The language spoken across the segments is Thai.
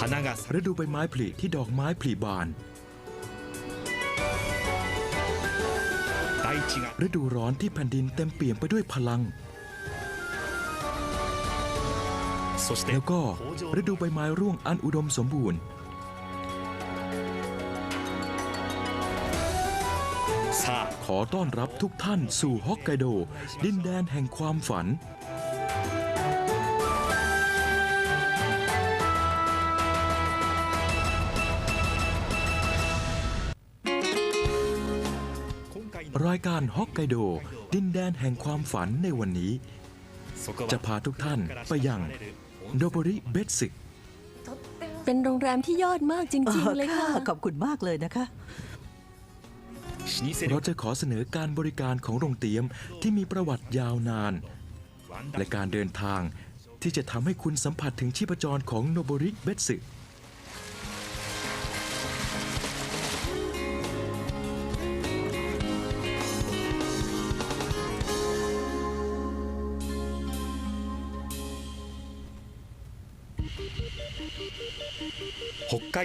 花が咲く ฤดูใบไม้ผลิที่ดอกไม้ผลิบาน 大地が ฤดูร้อนที่แผ่นดินเต็มเปี่ยมไปด้วยพลัง そして แล้วก็ 豊穣 ฤดูใบไม้ร่วงอันอุดมสมบูรณ์ さあ ขอต้อนรับทุกท่านสู่ฮอกไกโด ดินแดนแห่งความฝัน ายการฮอกไกโด ดินแดนแห่งความฝันในวันนี้ จะพาทุกท่านไปยังโดบริเบสิกเป็นโรงแรมที่ยอดมากจริง ๆ เลยค่ะ ขอบคุณมากเลยนะคะ เราจะขอเสนอการบริการของโรงเตี๊ยมที่มีประวัติยาวนาน และการเดินทางที่จะทำให้คุณสัมผัสถึงชีพจรของโนบริเบสึก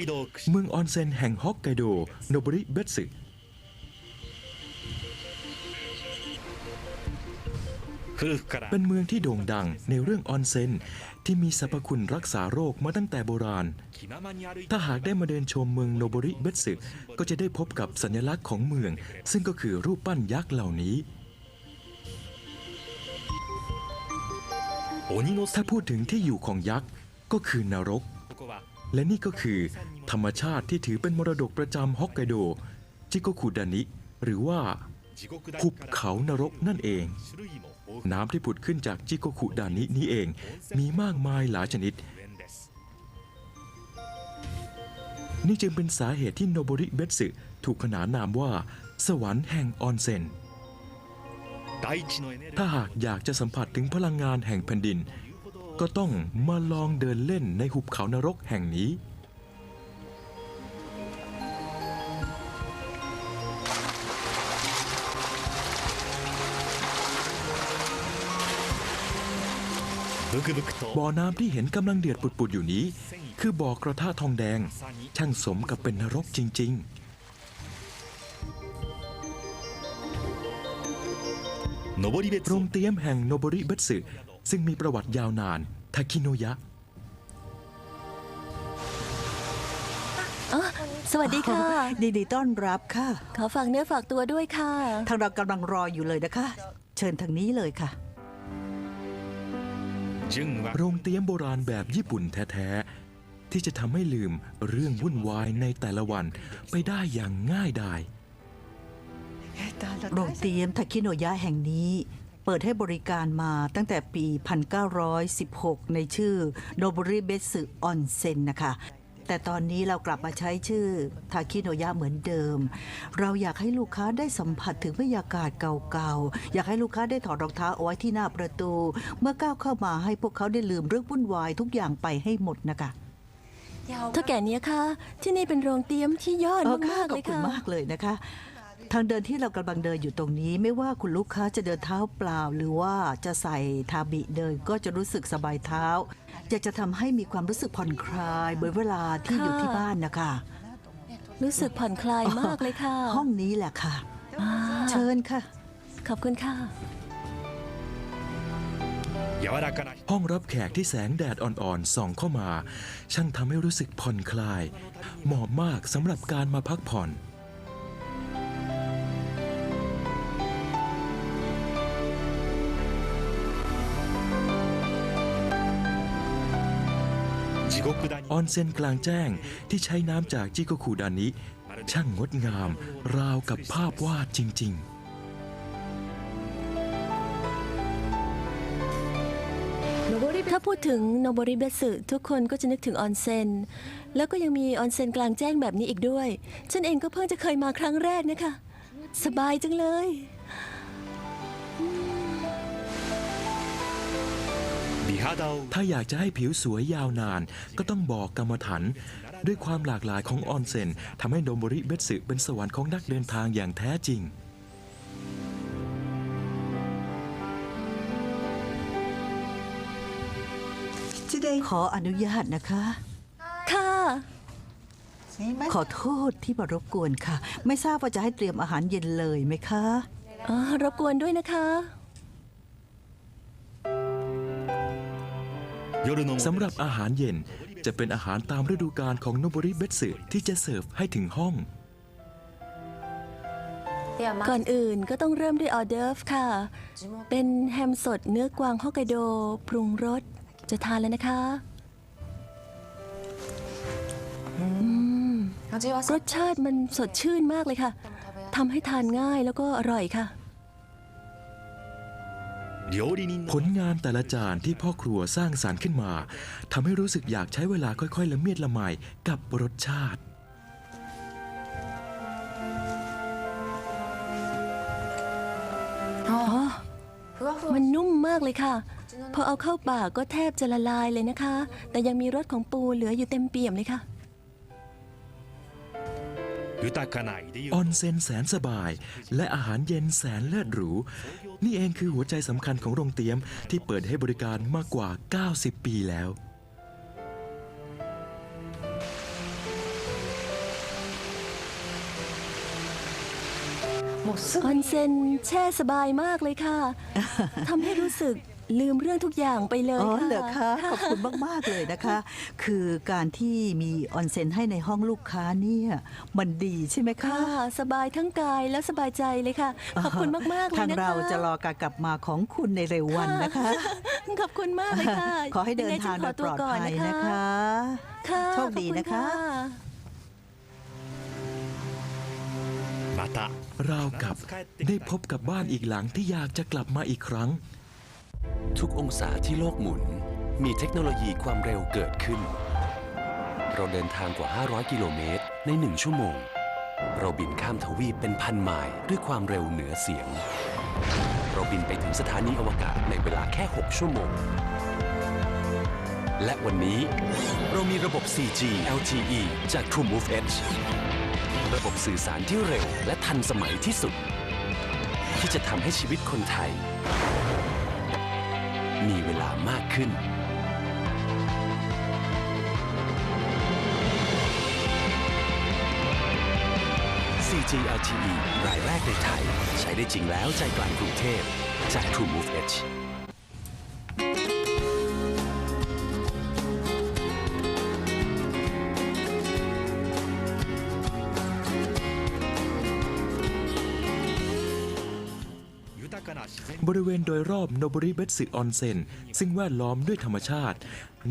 โดเมืองออนเซ็นแห่งฮอกไกโดโนบุริเบสึเป็นเมืองที่โด่งดังในเรื่องออนเซ็นที่มีสรรพคุณรักษาโรคมาตั้งแต่โบราณ ถ้าหากได้มาเดินชมเมืองโนบุริเบสึก็จะได้พบกับสัญลักษณ์ของเมือง ซึ่งก็คือรูปปั้นยักษ์เหล่านี้ถ้าพูดถึงที่อยู่ของยักษ์ก็คือนรก และนี่ก็คือ ธรรมชาติที่ถือเป็นมรดกประจำฮอกไกโด จิโกคุดานิ หรือว่าภูบเขานรกนั่นเอง น้ำที่ผุดขึ้นจากจิโกคุดานินี้เอง มีมากมายหลายชนิด นี่จึงเป็นสาเหตุที่โนบริเบสึถูกขนานนามว่า สวรรค์แห่งออนเซนถ้าหากอยากจะสัมผัสถึงพลังงานแห่งแผ่นดิน ก็ต้องมาลองเดินเล่นในหุบเขานรกแห่งนี้ บ่อน้ำที่เห็นกำลังเดือดปุดๆอยู่นี้ คือบ่อกระทะทองแดง ช่างสมกับเป็นนรกจริง ๆโรงเตี๊ยมแห่งโนบริเบตสึ ซึ่งมีประวัติยาวนานทาคิโนยะอ๋อสวัสดีค่ะดีดีต้อนรับค่ะ ขอฝากเนื้อฝากตัวด้วยค่ะ ทางเรากำลังรออยู่เลยนะคะ เชิญทางนี้เลยค่ะ純はโรงเตรียมโบราณแบบญี่ปุ่นแท้ๆ ที่จะทำให้ลืมเรื่องวุ่นวายในแต่ละวันไปได้อย่างง่ายดาย โรงเตรียมทาคิโนยะแห่งนี้ เปิดให้บริการมาตั้งแต่ปี 1916 ในชื่อโนบุริเบสึออนเซ็นนะคะ แต่ตอนนี้เรากลับมาใช้ชื่อทาคิโนยะเหมือนเดิม เราอยากให้ลูกค้าได้สัมผัสถึงบรรยากาศเก่าๆ อยากให้ลูกค้าได้ถอดรองเท้าเอาไว้ที่หน้าประตู เมื่อก้าวเข้ามาให้พวกเขาได้ลืมเรื่องวุ่นวายทุกอย่างไปให้หมดนะคะเท่าแก่เนี้ยค่ะ ที่นี่เป็นโรงเตรียมที่ยอดเออค่ะมากๆขอเลบยคุณค่ะมากเลยนะคะ ทางเดินที่เรากำลังเดินอยู่ตรงนี้ ไม่ว่าคุณลูกค้าจะเดินเท้าเปล่า หรือว่าจะใส่ทาบิเดินก็จะรู้สึกสบายเท้า อยากจะทำให้มีความรู้สึกผ่อนคลายเหมือนเวลาที่อยู่ที่บ้านนะคะ รู้สึกผ่อนคลายมากเลยค่ะ ห้องนี้แหละค่ะ อ่า เชิญค่ะ ขอบคุณค่ะ 柔らかな ห้องรับแขกที่แสงแดดอ่อนๆส่องเข้ามา ช่างทำให้รู้สึกผ่อนคลาย เหมาะมากสำหรับการมาพักผ่อน ออนเซ็นกลางแจ้งที่ใช้น้ำจากจิโกคุดานิ ช่างงดงาม ราวกับภาพวาดจริง ๆถ้าพูดถึงโนบริเบสึทุกคนก็จะนึกถึงออนเซ็นแล้วก็ยังมีออนเซ็นกลางแจ้งแบบนี้อีกด้วย ฉันเองก็เพิ่งจะเคยมาครั้งแรกนะคะ สบายจังเลย ถ้าอยากจะให้ผิวสวยยาวนาน ก็ต้องบอกกรรมฐานด้วยความหลากหลายของออนเซ็นทำให้โดโมริเบสึเป็นสวรรค์ของนักเดินทางอย่างแท้จริงขออนุญาตนะคะ ค่ะ ขอโทษที่มารบกวนค่ะ ไม่ทราบว่าจะให้เตรียมอาหารเย็นเลยไหมคะอ๋อรบกวนด้วยนะคะ สำหรับอาหารเย็นจะเป็นอาหารตามฤดูกาลของโนบุริเบสึที่จะเสิร์ฟให้ถึงห้อง ก่อนอื่นก็ต้องเริ่มด้วยออเดิร์ฟค่ะ เป็นแฮมสดเนื้อกวางฮอกไกโด ปรุงรส จะทานแล้วนะคะรสชาติมันสดชื่นมากเลยค่ะทำให้ทานง่ายแล้วก็อร่อยค่ะ ผลงานแต่ละจานที่พ่อครัวสร้างสารรค์ขึ้นมาทำให้รู้สึกอยากใช้เวลาค่อยๆละเมียดละไมกับรสชาติ อ๋อ มันนุ่มมากเลยค่ะ พอเอาเข้าปากก็แทบจะละลายเลยนะคะ แต่ยังมีรสของปูเหลืออยู่เต็มเปี่ยมเลยค่ะ ออนเซ็นแสนสบาย และอาหารเย็นแสนเลิศหรู นี่เองคือหัวใจสำคัญของโรงเตี๊ยมที่เปิดให้บริการมากกว่า 90 ปีแล้วออนเซ็นแช่สบายมากเลยค่ะทำให้รู้สึก ลืมเรื่องทุกอย่างไปเลยอ๋อค่ะเหรอคะขอบคุณมาก ๆ เลยนะคะ คือการที่มีออนเซ็นให้ในห้องลูกค้าเนี่ยมันดีใช่ไหมคะ ค่ะ สบายทั้งกายและสบายใจเลยค่ะ ขอบคุณมาก ๆ เลยนะคะ ทางเราจะรอการกลับมาของคุณในเร็ววันนะคะ ขอบคุณมากเลยค่ะขอให้เดินทางยัโดไฉัยปลอดภัยนะคะ ค่ะโชคดีนะคะขอบณまたราวกับได้พบกับบ้านอีกหลังที่อยากจะกลับมาอีกครั้ง ทุกองศาที่โลกหมุน มีเทคโนโลยีความเร็วเกิดขึ้น เราเดินทางกว่า 500 กิโลเมตรใน 1 ชั่วโมง เราบินข้ามทวีปเป็นพันไมล์ด้วยความเร็วเหนือเสียง เราบินไปถึงสถานีอวกาศในเวลาแค่ 6 ชั่วโมง และวันนี้เรามีระบบ 4G LTE จาก TrueMove Edge ระบบสื่อสารที่เร็วและทันสมัยที่สุด ที่จะทำให้ชีวิตคนไทย มีเวลามากขึ้น CGRTE รายแรกในไทย ใช้ได้จริงแล้วใจกลางกรุงเทพจาก TrueMove Edge บริเวณโดยรอบโนบุริเบสึออนเซ็นซึ่งแวดล้อมด้วยธรรมชาติ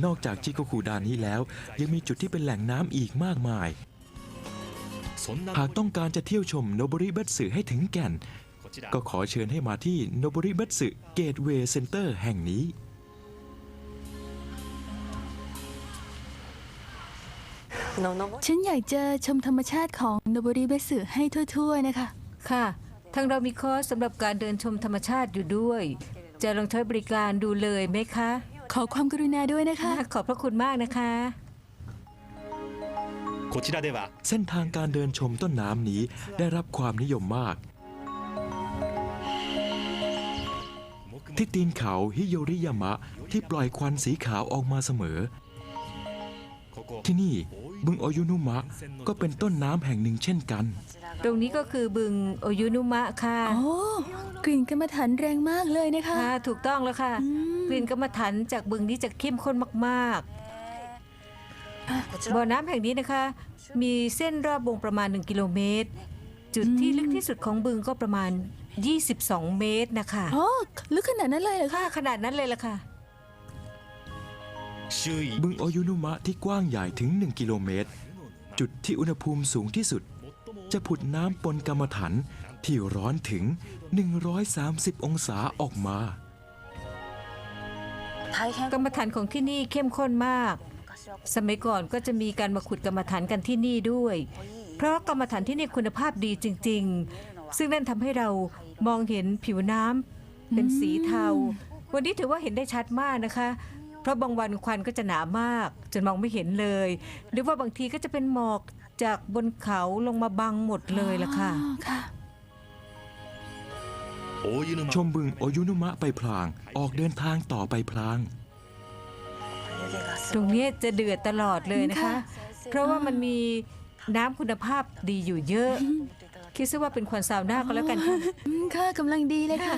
นอกจากจิโกคูดานี้แล้ว ยังมีจุดที่เป็นแหล่งน้ำอีกมากมาย หากต้องการจะเที่ยวชมโนบุริเบสึให้ถึงแก่น ก็ขอเชิญให้มาที่โนบุริเบสึเกตเวย์เซ็นเตอร์แห่งนี้ฉันอยากจะชมธรรมชาติของโนบุริเบสึให้ทั่ว ๆ นะคะ ค่ะ ทางเรามีคอร์สสำหรับการเดินชมธรรมชาติอยู่ด้วย จะลองใช้บริการดูเลยไหมคะ ขอความกรุณาด้วยนะคะ ขอบพระคุณมากนะคะ こちらでは เส้นทางการเดินชมต้นน้ำนี้ได้รับความนิยมมาก ที่ตีนเขาฮิโยริยามะที่ปล่อยควันสีขาวออกมาเสมอ ここ ที่นี่บึงโอยุนุมะก็เป็นต้นน้ำแห่งหนึ่งเช่นกัน ตรงนี้ก็คือบึงโอยุนุมะค่ะโอ้กลิ่นกรรมฐานแรงมากเลยนะคะ ค่ะ ถูกต้องแล้วค่ะกลิ่นกรรมฐานจากบึงนี้จะเข้มข้นมากๆบ่อน้ำแห่งนี้นะคะ มีเส้นรอบวงประมาณ 1 กิโลเมตร จุดที่ลึกที่สุดของบึงก็ประมาณ 22 เมตรนะคะโอ้ลึกขนาดนั้นเลยเหรอคะ ค่ะขนาดนั้นเลยล่ะค่ะ周囲บึงโอยุนุมะที่กว้างใหญ่ถึง 1 กิโลเมตร จุดที่อุณหภูมิสูงที่สุด จะผุดน้ำปนกรรมฐานที่ร้อนถึง 130 องศาออกมา กรรมฐานของที่นี่เข้มข้นมาก สมัยก่อนก็จะมีการมาขุดกรรมฐานกันที่นี่ด้วย เพราะกรรมฐานที่นี่คุณภาพดีจริง ๆ ซึ่งนั่นทำให้เรามองเห็นผิวน้ำเป็นสีเทา วันนี้ถือว่าเห็นได้ชัดมากนะคะ เพราะบางวันควันก็จะหนามาก จนมองไม่เห็นเลย หรือว่าบางทีก็จะเป็นหมอก จากบนเขาลงมาบังหมดเลยล่ะ ค่ะ ชมบึงโอยุนุมะไปพลาง ออกเดินทางต่อไปพลาง ตรงนี้จะเดือดตลอดเลยนะคะคะเพราะว่ามันมีน้ำคุณภาพดีอยู่เยอะ คิดซะว่าเป็นควันซาวน่าก็แล้วกันค่ะค่ะกำลังดีเลยค่ะ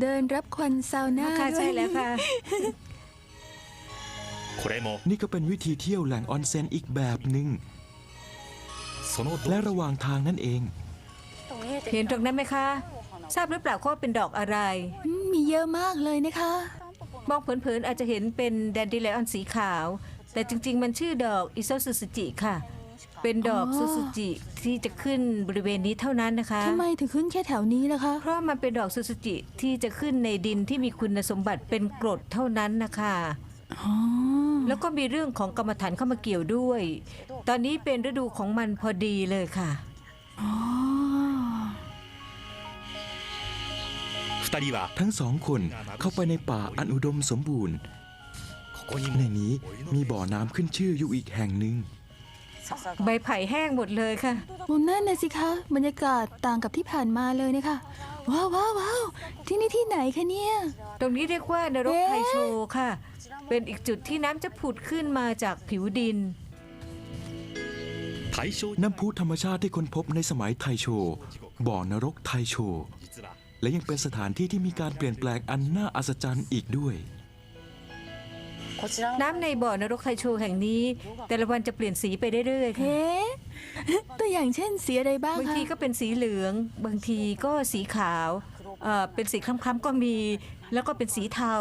เดินรับควันซาวน่าใช่ด้แล้วค่ะ นี่ก็เป็นวิธีเที่ยวแหล่งออนเซ็นอีกแบบหนึ่ง และระหว่างทางนั่นเอง เห็นตรงนั้นไหมคะ ทราบหรือเปล่าว่าเป็นดอกอะไร มีเยอะมากเลยนะคะ มองเผินๆอาจจะเห็นเป็นแดนดิไลออนสีขาว แต่จริง ๆ มันชื่อดอกอิโซซูซูจิค่ะ เป็นดอกอ๋อ ซูซูจิที่จะขึ้นบริเวณนี้เท่านั้นนะคะ ทำไมถึงขึ้นแค่แถวนี้ล่ะคะ เพราะมันเป็นดอกซูซูจิที่จะขึ้นในดินที่มีคุณสมบัติเป็นกรดเท่านั้นนะคะ อ๋อ แล้วก็มีเรื่องของกรรมฐานเข้ามาเกี่ยวด้วย ตอนนี้เป็นฤดูของมันพอดีเลยค่ะ อ๋อ 二人は ทั้งสองคนเข้าไปในป่าอันอุดมสมบูรณ์ ここに ใน も นี้มีบ่อน้ำขึ้นชื่ออยู่อีกแห่งหนึ่ง ใบไผ่แห้งหมดเลยค่ะ มุมนั่นนะสิคะ บรรยากาศต่างกับที่ผ่านมาเลยนะคะ ว้าวว้าวว้าวที่นี่ที่ไหนคะเนี่ย ตรงนี้เรียกว่านรก เอ๊ะ ไทโชค่ะ เป็นอีกจุดที่น้ำจะผุดขึ้นมาจากผิวดิน น้ำพุธรรมชาติที่ค้นพบในสมัยไทโช บ่อนรกไทโช และยังเป็นสถานที่ที่มีการเปลี่ยนแปลงอันน่าอัศจรรย์อีกด้วย น้ำในบ่อนรกไทโชแห่งนี้ แต่ละวันจะเปลี่ยนสีไปเรื่อยๆค่ะตัวอย่างเช่นสีอะไรบ้างบางทีก็เป็นสีเหลือง บางทีก็สีขาวเเป็นสีคล้ำๆก็มี แล้วก็เป็นสีเทา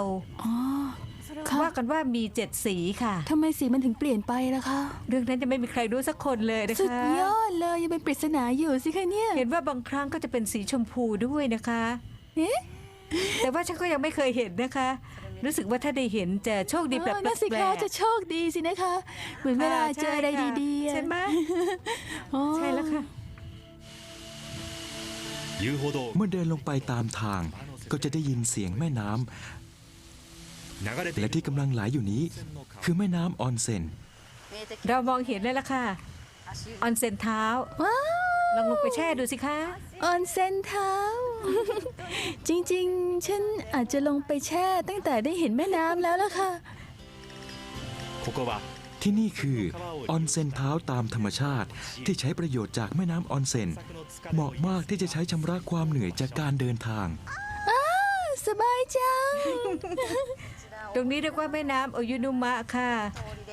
ค่ะ ว่ากันว่ามีเจ็ดสีค่ะ ทำไมสีมันถึงเปลี่ยนไปล่ะคะ เรื่องนั้นจะไม่มีใครรู้สักคนเลยนะ สุด คะ ยอดเลยยังเป็นปริศนาอยู่สิคะเนี่ย เห็นว่าบางครั้งก็จะเป็นสีชมพูด้วยนะคะ เอ๊ะ แต่ว่าฉันก็ยังไม่เคยเห็นนะคะ รู้สึกว่าถ้าได้เห็นจะโชคดีแบบ เออ แปล น่าสิคะ ก จะโชคดีสินะคะ เหมือนเวลาเจออะไรดีๆอะ ใช่ไหม อ๋อ ใช่แล้วค่ะ 遊歩道 เมื่อเดินลงไปตามทาง ก็จะได้ยินเสียงแม่น้ำ 流れてい และที่กำลังไหลอยู่นี้ คือแม่น้ำออนเซนเรามองเห็นเลยล่ะค่ะ ออนเซนเท้าลองลงไปแช่ดูสิคะ ออนเซนเท้า จริงๆ ฉันอาจจะลงไปแช่ตั้งแต่ได้เห็นแม่น้ำแล้วล่ะค่ะ ที่นี่คือออนเซนเท้าตามธรรมชาติที่ใช้ประโยชน์จากแม่น้ำออนเซนเหมาะมากที่จะใช้ชำระความเหนื่อยจากการเดินทาง สบายจัง ตรงนี้เรียกว่าแม่น้ำโอยุนุมะค่ะ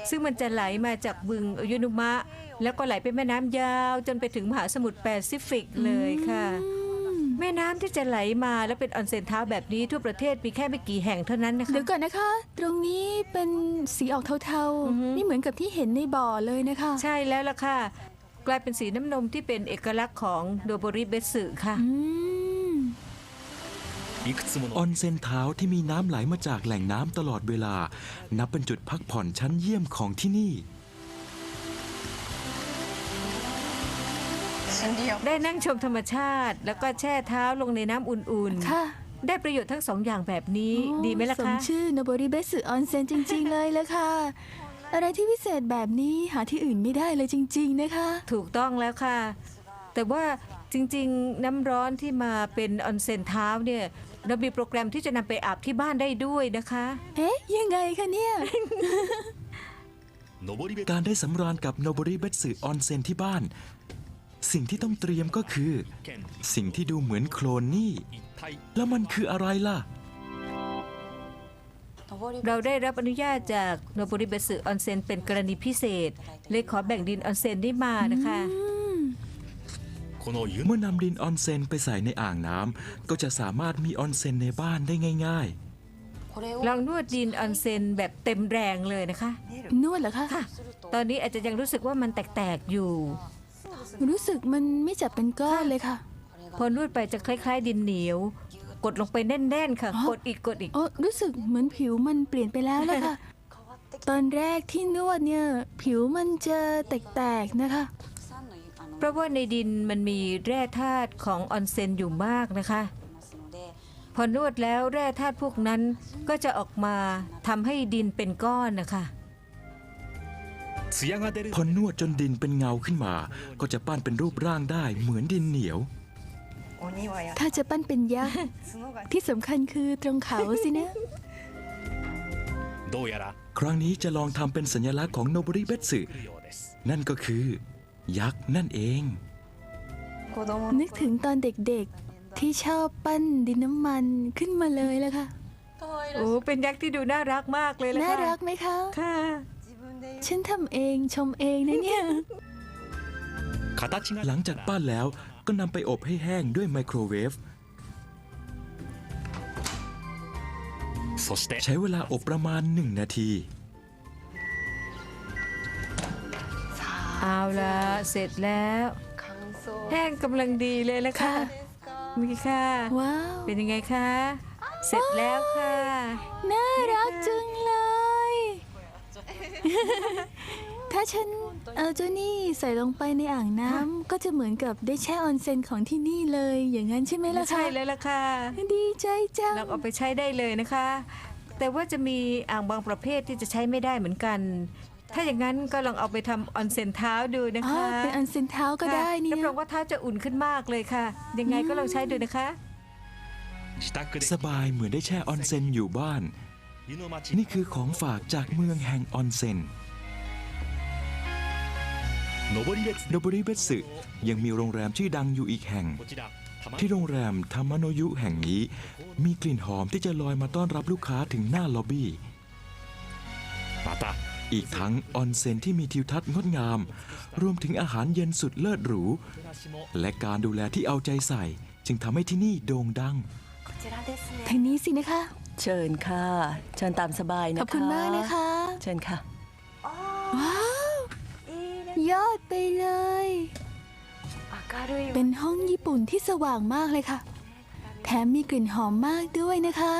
ซึ่งมันจะไหลมาจากบึงโอยุนุมะ แล้วก็ไหลไปแม่น้ำยาวจนไปถึงมหาสมุทรแปซิฟิกเลยค่ะ แม่น้ำที่จะไหลมาแล้วเป็นออนเซนเท้าแบบนี้ทั่วประเทศมีแค่ไม่กี่แห่งเท่านั้นนะคะ เดี๋ยวก่อนนะคะ ตรงนี้เป็นสีออกเทาๆนี่เหมือนกับที่เห็นในบ่อเลยนะคะใช่แล้วล่ะค่ะ กลายเป็นสีน้ำนมที่เป็นเอกลักษณ์ของโดโบริเบสึค่ะ อื ออのนเซ็นเท้าที่มีน้ำไหลมาจากแหล่งน้ำตลอดเวลา นับเป็นจุดพักผ่อนชั้นเยี่ยมของที่นี่ได้นั่งชมธรรมชาติ แล้วก็แช่เท้าลงในน้ำอุ่นค่ะๆได้ประโยชน์ทั้งสองอย่างแบบนี้ดีไหมล่ะสมคะ ชื่อโนบริเบสึออนเซนจริง ๆ เลยละค่ะ อะไรที่พิเศษแบบนี้หาที่อื่นไม่ได้เลยจริง ๆ นะคะ ถูกต้องแล้วค่ะ แต่ว่าจริงๆ น้ำร้อนที่มาเป็นออนเซ็นเท้าเนี่ย เรามีโปรแกรมที่จะนำไปอาบที่บ้านได้ด้วยนะคะ เอ๊ะยังไงคะเนี่ย การได้สำราญกับโนบริเบตสึออนเซ็นที่บ้าน สิ่งที่ต้องเตรียมก็คือ สิ่งที่ดูเหมือนโคลนนี่ แล้วมันคืออะไรล่ะ เราได้รับอนุญาตจากโนบริเบตสึออนเซ็นเป็นกรณีพิเศษ เลยขอแบ่งดินออนเซนนี้มานะคะ เมื่อนำดินออนเซนไปใส่ในอ่างน้ำก็จะสามารถมีออนเซนในบ้านได้ง่าย ลองนวดดินออนเซนแบบเต็มแรงเลยนะคะ นวดเหรอคะค่ะ ตอนนี้อาจจะยังรู้สึกว่ามันแตกๆอยู่ รู้สึกมันไม่จับเป็นก้อนเลยค่ะ พอนวดไปจะคล้าย ๆ ดินเหนียว กดลงไปแน่นๆค่ะ กดอีกกดอีก โอ้รู้สึกเหมือนผิวมันเปลี่ยนไปแล้วละค่ะ ตอนแรกที่นวดเนี่ย ผิวมันจะแตกๆนะคะ ราะว่าในดินมันมีแร่ธาตุของออนเซนอยู่มากนะคะ พอนวดแล้วแร่ธาตุพวกนั้นก็จะออกมาทำให้ดินเป็นก้อนนะคะพอนวดจนดินเป็นเงาขึ้นมา ก็จะปั้นเป็นรูปร่างได้เหมือนดินเหนียว ถ้าจะปั้นเป็นยักษ์ที่สำคัญคือตรงเขาสินะครั้งนี้จะลองทำเป็นสัญลักษณ์ของโนบุริเบสึนั่นก็คือ ยักษ์นั่นเอง นึกถึงตอนเด็กๆที่ชอบปั้นดินน้ำมันขึ้นมาเลยละค่ะ โอ้เป็นยักษ์ที่ดูน่ารักมากเลยล่ะน่ารักไหมคะ ค่ะ ฉันทำเองชมเองนะเนี่ย หลังจากปั้นแล้วก็นำไปอบให้แห้งด้วยไมโครเวฟ ใช้เวลาอบประมาณหนึ่งนาที เอาละเสร็จแล้วแห้งกำลังดีเลยละค่ะมีค่ะ ว้าว เป็นยังไงคะ เสร็จแล้วค่ะ น่ารักจังเลย ถ้าฉันเอาเจ้านี่ใส่ลงไปในอ่างน้ำก็จะเหมือนกับได้แช่ออนเซ็นของที่นี่เลย อย่างนั้นใช่ไหมล่ะคะใช่เลยละค่ะ ดีใจจังเราเอาไปใช้ได้เลยนะคะ แต่ว่าจะมีอ่างบางประเภทที่จะใช้ไม่ได้เหมือนกัน ถ้าอย่างนั้นก็ลองเอาไปทำออนเซนเท้าดูนะคะเป็นออนเซนเท้าก็ได้นี่รับรองว่าเท้าจะอุ่นขึ้นมากเลยค่ะ ยังไงก็ลองใช้ดูนะคะ สบายเหมือนได้แช่ออนเซนอยู่บ้าน นี่คือของฝากจากเมืองแห่งออนเซนโนบริเบสึยังมีโรงแรมชื่อดังอยู่อีกแห่ง ที่โรงแรมธรรมโนยุแห่งนี้ มีกลิ่นหอมที่จะลอยมาต้อนรับลูกค้าถึงหน้าล็อบบี้มาตา อีกทั้งออนเซนที่มีทิวทัศน์งดงาม รวมถึงอาหารเย็นสุดเลิศหรู และการดูแลที่เอาใจใส่ จึงทำให้ที่นี่โด่งดัง ทางนี้สินะคะ เชิญค่ะ เชิญตามสบายนะคะ ขอบคุณมากนะคะ เชิญค่ะ ว้าว ยอดไปเลย เป็นห้องญี่ปุ่นที่สว่างมากเลยค่ะ แถมมีกลิ่นหอมมากด้วยนะคะ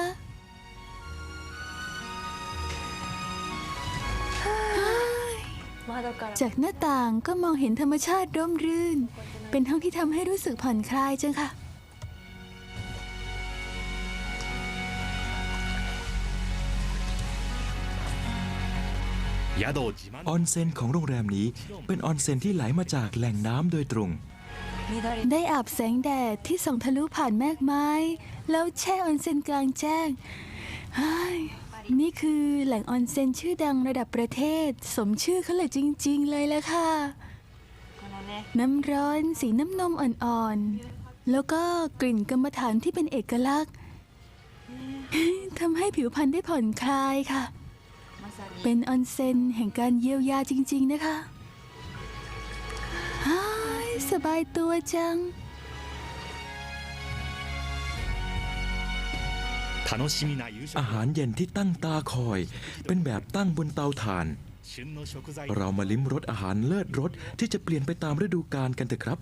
จากหน้าต่างก็มองเห็นธรรมชาติร่มรื่น เป็นห้องที่ทำให้รู้สึกผ่อนคลายจังค่ะ ออนเซนของโรงแรมนี้เป็นออนเซนที่ไหลมาจากแหล่งน้ำโดยตรง ได้อาบแสงแดดที่ส่องทะลุผ่านแมกไม้ แล้วแช่ออนเซนกลางแจ้งเฮ้ย นี่คือแหล่งออนเซ็นชื่อดังระดับประเทศ สมชื่อเขาเลยจริง ๆ เลยละค่ะ น้ำร้อนสีน้ำนมอ่อนๆ แล้วก็กลิ่นกรรมฐานที่เป็นเอกลักษณ์ทำให้ผิวพรรณได้ผ่อนคลายค่ะ เป็นออนเซ็นแห่งการเยียวยาจริง ๆ นะคะฮ้ายสบายตัวจัง อาหารเย็นที่ตั้งตาคอย เป็นแบบตั้งบนเตาถ่าน เรามาลิ้มรสอาหารเลิศรสที่จะเปลี่ยนไปตามฤดูกาลกันเถอะครับ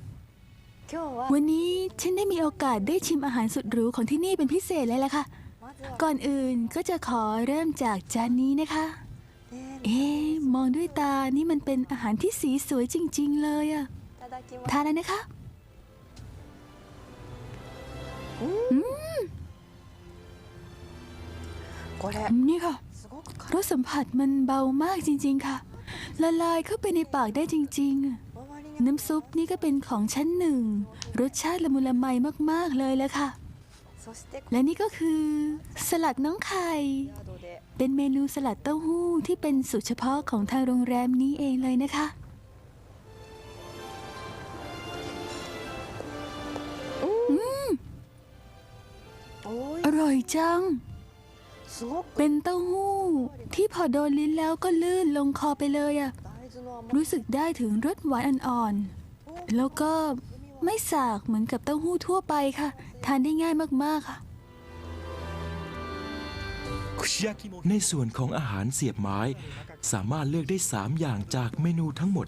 วันนี้ฉันได้มีโอกาสได้ชิมอาหารสุดหรูของที่นี่เป็นพิเศษเลยแหละค่ะ ก่อนอื่นก็จะขอเริ่มจากจานนี้นะคะ เอ๊มองด้วยตานี่มันเป็นอาหารที่สีสวยจริง ๆ เลยอะทานแล้วนะคะ อืม นี่ค่ะรสสัมผัสมันเบามากจริง ๆ ค่ะ ละลายเข้าไปในปากได้จริง ๆ น้ำซุปนี่ก็เป็นของชั้นหนึ่ง รสชาติละมุนละไมมาก ๆ เลยแหละค่ะ และนี่ก็คือ สลัดน้องไข่ เป็นเมนูสลัดเต้าหู้ที่เป็นสูตรเฉพาะของทางโรงแรมนี้เองเลยนะคะอืมอร่อยจัง เป็นเต้าหู้ ที่พอโดนลิ้นแล้วก็ลื่นลงคอไปเลยอะรู้สึกได้ถึงรสหวานอ่อนๆ แล้วก็ไม่สากเหมือนกับเต้าหู้ทั่วไปค่ะ ทานได้ง่ายมากๆค่ะ ในส่วนของอาหารเสียบไม้ สามารถเลือกได้ 3 อย่างจากเมนูทั้งหมด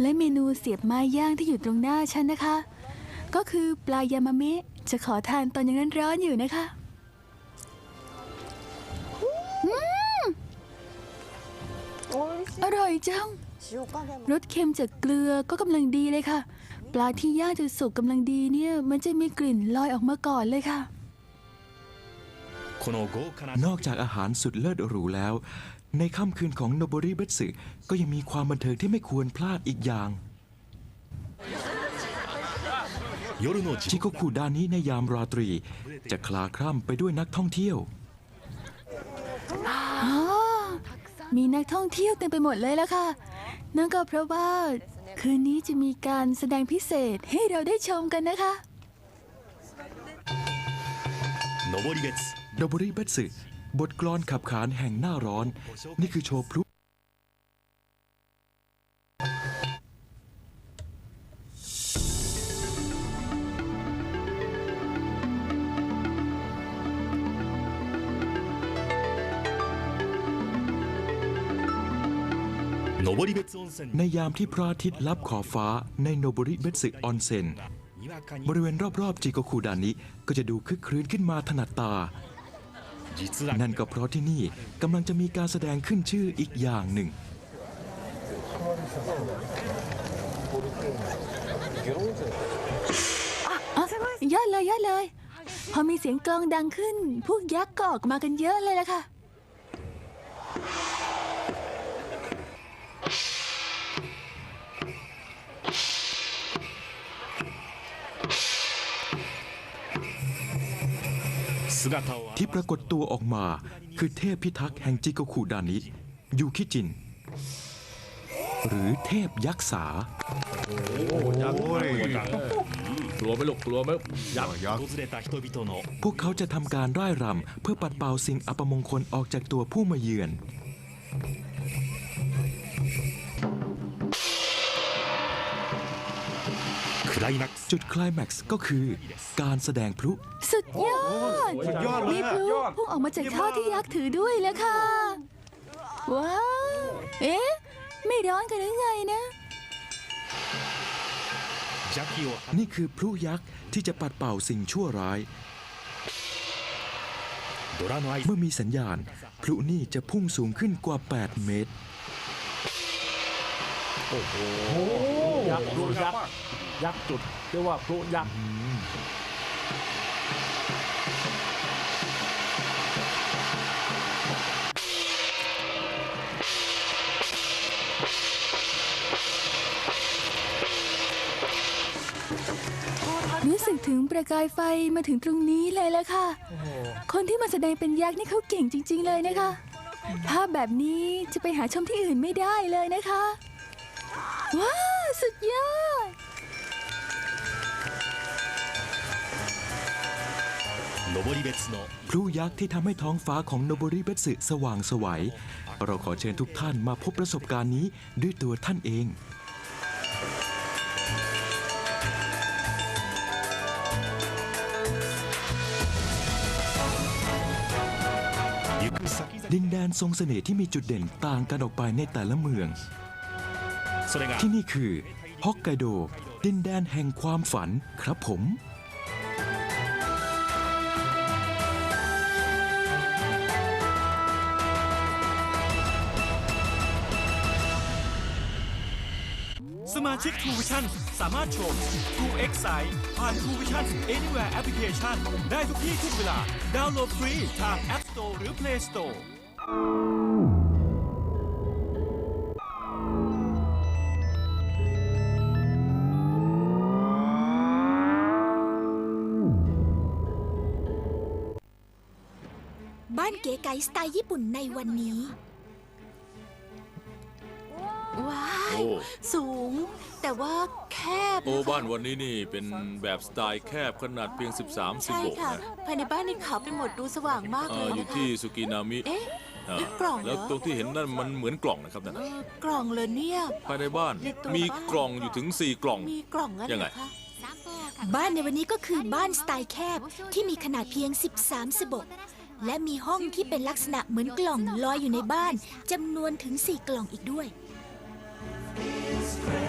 และเมนูเสียบไม้ย่างที่อยู่ตรงหน้าฉันนะคะ ก็คือปลายามาเมะจะขอทานตอนยังร้อนๆอยู่นะคะ อร่อยจัง รสเค็มจากเกลือก็กำลังดีเลยค่ะ ปลาที่ย่างจนสุกกำลังดีเนี่ย มันจะมีกลิ่นลอยออกมาก่อนเลยค่ะ นอกจากอาหารสุดเลิศหรูแล้ว ในค่ำคืนของโนบริเบสึก็ยังมีความบันเทิงที่ไม่ควรพลาดอีกอย่างชิโกคุดานี้ในยามราตรี จะคลาคร่ำไปด้วยนักท่องเที่ยว มีนักท่องเที่ยวเต็มไปหมดเลยแล้วค่ะ นั่นก็เพราะว่า คืนนี้จะมีการแสดงพิเศษให้เราได้ชมกันนะคะ登別โดบริเบตสึบทกลอนขับขานแห่งหน้าร้อน นี่คือโชว์พลุ ในยามที่พระอาทิตย์ลับขอบฟ้าในโนบุริเบสึออนเซ็นบริเวณรอบๆจิโกคูดานิก็จะดูคึกครื้นขึ้นมาถนัดตา นั่นก็เพราะที่นี่กำลังจะมีการแสดงขึ้นชื่ออีกอย่างหนึ่ง ยอะเลยยอะเลย พอมีเสียงกลองดังขึ้น พวกยักษ์ก็ออกมากันเยอะเลยล่ะค่ะ ที่ปรากฏตัวออกมาคือเทพพิทักษ์แห่งจิโกคุดานิ ยูคิจิน หรือเทพยักษ์สา กลัวไหมลูกกลัวไหมยักษ์ยักพวกเขาจะทำการร่ายรำเพื่อปัดเป่าสิ่งอัปมงคลออกจากตัวผู้มาเยือน จุดคลายแม็กซ์ก็คือการแสดงพลุ สุดยอดสุดยอดมีพลุพุ่งออกมาจากท่อที่ยักษ์ถือด้วยแล้วค่ะ ว้าเอ๊ะ ไม่ร้อนกันหรือไงนะ นี่คือพลุยักษ์ที่จะปัดเป่าสิ่งชั่วร้าย เมื่อมีสัญญาณ พลุนี่จะพุ่งสูงขึ้นกว่า 8 เมตร ยักษ์ดูยักษ์ ยักษ์จุด เรียกว่าพลุยักษ์รู้สึกถึงประกายไฟมาถึงตรงนี้เลยแล้วค่ะ คนที่มาแสดงเป็นยักษ์นี่เขาเก่งจริง ๆ เลยนะคะ ภาพแบบนี้จะไปหาชมที่อื่นไม่ได้เลยนะคะ ว้าวสุดยอด พลุยักษ์ที่ทำให้ท้องฟ้าของโนบริเบสึสว่างสวยเราขอเชิญทุกท่านมาพบประสบการณ์นี้ด้วยตัวท่านเอง ดินแดนทรงเสน่ห์ที่มีจุดเด่นต่างกันออกไปในแต่ละเมือง ที่นี่คือฮอกไกโด ดินแดนแห่งความฝันครับผม ชิก True Vision สามารถชม True X ใสผ่าน True Vision Anywhere Application ได้ทุกที่ทุกเวลา ดาวน์โหลดฟรีทาง App Store หรือ Play Store บ้านเก๋ไก๋สไตล์ญี่ปุ่นในวันนี้ ว้าวโอ้ สูง แต่ว่าแคบโอ้นะคะบ้านวันนี้นี่เป็นแบบสไตล์แคบขนาดเพียง 13ใช่16ค่ะ นะภายในบ้านนี่ขาวไปหมดดูสว่างมากเอ่เลอยอยู่นะคะ ที่สุกินามิเอ๊ะอ่านี่กล่องเหรอแล้วตรงที่เห็นนั่นมันเหมือนกล่องนะครับนั่นเอน่ะอกล่องเลยเนี่ย ภายในบ้านในตัวมีบ้าน กล่องอยู่ถึง 4 กล่อง มีกล่องงั้นยังเหไง รอคะ บ้านในวันนี้ก็คือบ้านสไตล์แคบที่มีขนาดเพียง 13สบกและมีห้องที่เป็นลักษณะเหมือนกล่องลอยอยู่ในบ้านจำนวนถึง 4 กล่องอีกด้วย is great.